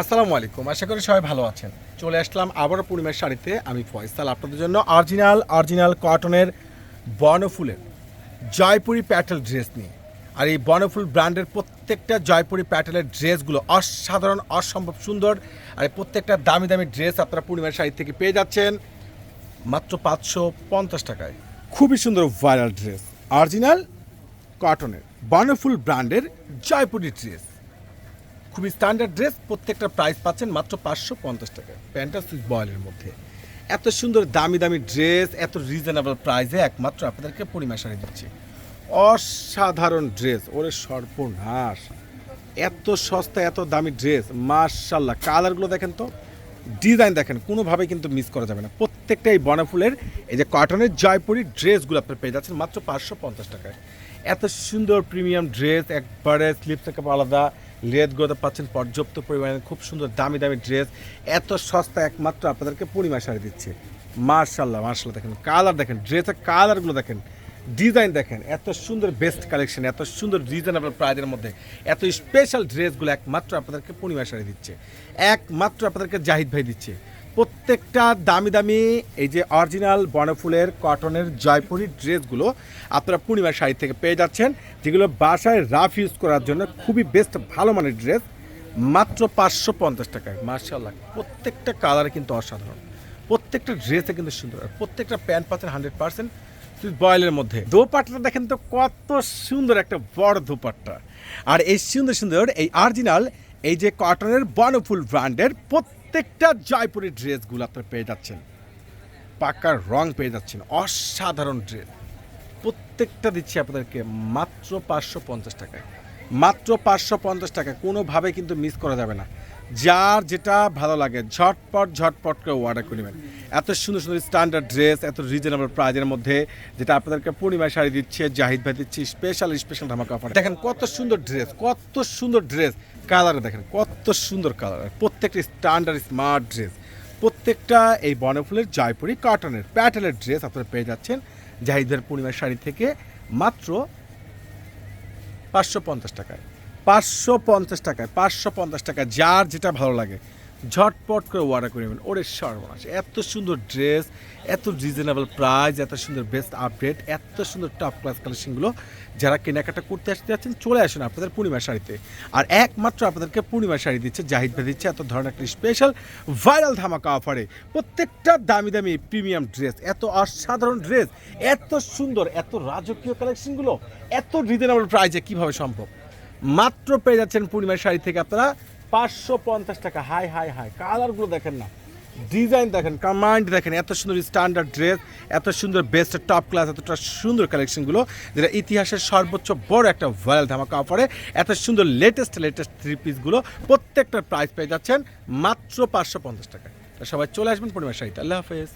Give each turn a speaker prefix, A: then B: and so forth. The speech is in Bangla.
A: আসসালামু আলাইকুম, আশা করি সবাই ভালো আছেন। চলে আসলাম আবারও পূর্ণিমার শাড়িতে, আমি ফয়সাল, আপনাদের জন্য অরিজিনাল অরিজিনাল কটনের বনফুলের জয়পুরি প্যাটেল ড্রেস নিয়ে। আর এই বনফুল ব্র্যান্ডের প্রত্যেকটা জয়পুরি প্যাটেলের ড্রেসগুলো অসাধারণ, অসম্ভব সুন্দর। আর প্রত্যেকটা দামি দামি ড্রেস আপনারা পূর্ণিমার শাড়ি থেকে পেয়ে যাচ্ছেন মাত্র পাঁচশো পঞ্চাশ টাকায়। খুবই সুন্দর ভাইরাল ড্রেস অরিজিনাল কটনের বনফুল ব্র্যান্ডের জয়পুরি ড্রেস খুবই স্ট্যান্ডার্ড ড্রেস প্রত্যেকটা প্রাইস পাচ্ছেন মাত্র পাঁচশো পঞ্চাশ টাকা। প্যান্টা সুইচ বয়েলের মধ্যে। এত সুন্দর দামি দামি ড্রেস এত রিজনেবল প্রাইসে একমাত্র আপনাদেরকে পরিমাণ শাড়ি দিচ্ছি। অসাধারণ ড্রেস ওরে সর্বনাশ। এত সস্তা, এত দামি ড্রেস মার্শাল্লাহ কালারগুলো দেখেন তো ডিজাইন দেখেন কোনোভাবে কিন্তু মিস করা যাবে না। প্রত্যেকটা এই বনাফুলের, এই যে কটনের জয়পুরি ড্রেসগুলো আপনার পেয়ে যাচ্ছেন মাত্র পাঁচশো পঞ্চাশ টাকায়। এত সুন্দর প্রিমিয়াম ড্রেস একবারে স্লিপ থেকে আলাদা লেদগুলোতে পাচ্ছেন পর্যাপ্ত পরিমাণে খুব সুন্দর দামি দামি ড্রেস এত সস্তা একমাত্র আপনাদেরকে পরিমাণ শাড়ি দিচ্ছে। মার্শাল্লাহ মার্শাল্লাহ দেখেন কালার দেখেন ড্রেসের কালারগুলো দেখেন ডিজাইন দেখেন, এত সুন্দর বেস্ট কালেকশন এত সুন্দর রিজনেবল প্রাইজের মধ্যে, এত স্পেশাল ড্রেসগুলো একমাত্র আপনাদেরকে পূর্ণিমা শাড়ি দিচ্ছে। একমাত্র আপনাদেরকে জাহিদ ভাই দিচ্ছে। প্রত্যেকটা দামি দামি এই যে অরিজিনাল বনফুলের কটনের জয়পুরি ড্রেসগুলো আপনারা পূর্ণিমার শাড়ি থেকে পেয়ে যাচ্ছেন, যেগুলো বাসায় রাফ ইউজ করার জন্য খুবই বেস্ট ভালো মানের ড্রেস, মাত্র পাঁচশো পঞ্চাশ টাকায়। মার্শাল্লাহ প্রত্যেকটা কালার কিন্তু অসাধারণ। প্রত্যেকটা ড্রেসে কিন্তু সুন্দর। প্রত্যেকটা প্যান্ট পাচ্ছেন হান্ড্রেড পার্সেন্ট বয়েলের মধ্যে। দোপাট্টাটা দেখেন তো কত সুন্দর একটা বড় দোপাট্টা। আর এই সুন্দর সুন্দর এই অরিজিনাল এই যে কটনের বনফুল ব্র্যান্ডের প্রত্যেকটা জয়পুরি ড্রেসগুলো আপনারা পেয়ে যাচ্ছেন। পাকার রং পেয়ে যাচ্ছেন, অসাধারণ ড্রেস। প্রত্যেকটা দিচ্ছি আপনাদেরকে মাত্র পাঁচশো পঞ্চাশ টাকায়। মাত্র পাঁচশো পঞ্চাশ টাকা কোনোভাবে কিন্তু মিস করা যাবে না। যার যেটা ভালো লাগে, ঝটপট ঝটপট করে অর্ডার করে নেবেন। এত সুন্দর সুন্দর স্ট্যান্ডার্ড ড্রেস এত রিজনেবল প্রাইজের মধ্যে যেটা আপনাদেরকে পূর্ণিমা শাড়ি দিচ্ছে, জাহিদ ভাই দিচ্ছে স্পেশাল স্পেশাল ধামাকা অফার দেখেন কত সুন্দর ড্রেস কত সুন্দর ড্রেস কালার দেখেন, কত সুন্দর কালার প্রত্যেকটা স্ট্যান্ডার্ড স্মার্ট ড্রেস প্রত্যেকটা এই বনফুলের, জয়পুরি কটনের প্যাটেলের ড্রেস আপনারা পেয়ে যাচ্ছেন জাহিদ জাহিদের পূর্ণিমার শাড়ি থেকে মাত্র পাঁচশো পঞ্চাশ টাকায়। পাঁচশো পঞ্চাশ টাকায়, পাঁচশো পঞ্চাশ টাকায় যার যেটা ভালো লাগে, ঝটপট করে অর্ডার করে নেবেন। ওরে সর্বনাশ, এত সুন্দর ড্রেস এত রিজনেবল প্রাইস এত সুন্দর বেস্ট আপডেট এত সুন্দর টপ ক্লাস কালেকশনগুলো যারা কেনাকাটা করতে আসতে যাচ্ছেন, চলে আসুন আপনাদের পূর্ণিমা শাড়িতে। আর একমাত্র আপনাদেরকে পূর্ণিমা শাড়ি দিচ্ছে জাহিদ ভাই, দিচ্ছে এত ধরনের একটা স্পেশাল ভাইরাল ধামাকা অফারে প্রত্যেকটা দামি দামি প্রিমিয়াম ড্রেস এত অসাধারণ ড্রেস এত সুন্দর, এত রাজকীয় কালেকশনগুলো এত রিজনেবল প্রাইসে কীভাবে সম্ভব? মাত্র পেয়ে যাচ্ছেন পূর্ণিমার শাড়ি থেকে আপনারা পাঁচশো পঞ্চাশ টাকা। Hi hi hi. কালারগুলো দেখেন না। ডিজাইন দেখেন কমান্ড দেখেন। এত সুন্দর স্ট্যান্ডার্ড ড্রেস এত সুন্দর বেস্ট টপ ক্লাস এতটা সুন্দর কালেকশনগুলো যেটা ইতিহাসের সর্বোচ্চ বড় একটা ভাইরাল ধামাকা অফারে এত সুন্দর লেটেস্ট লেটেস্ট থ্রি পিসগুলো প্রত্যেকটার প্রাইস পেয়ে যাচ্ছেন মাত্র পাঁচশো পঞ্চাশ টাকা সবাই চলে আসবেন পূর্ণিমার শাড়িতে। আল্লাহ হাফেজ।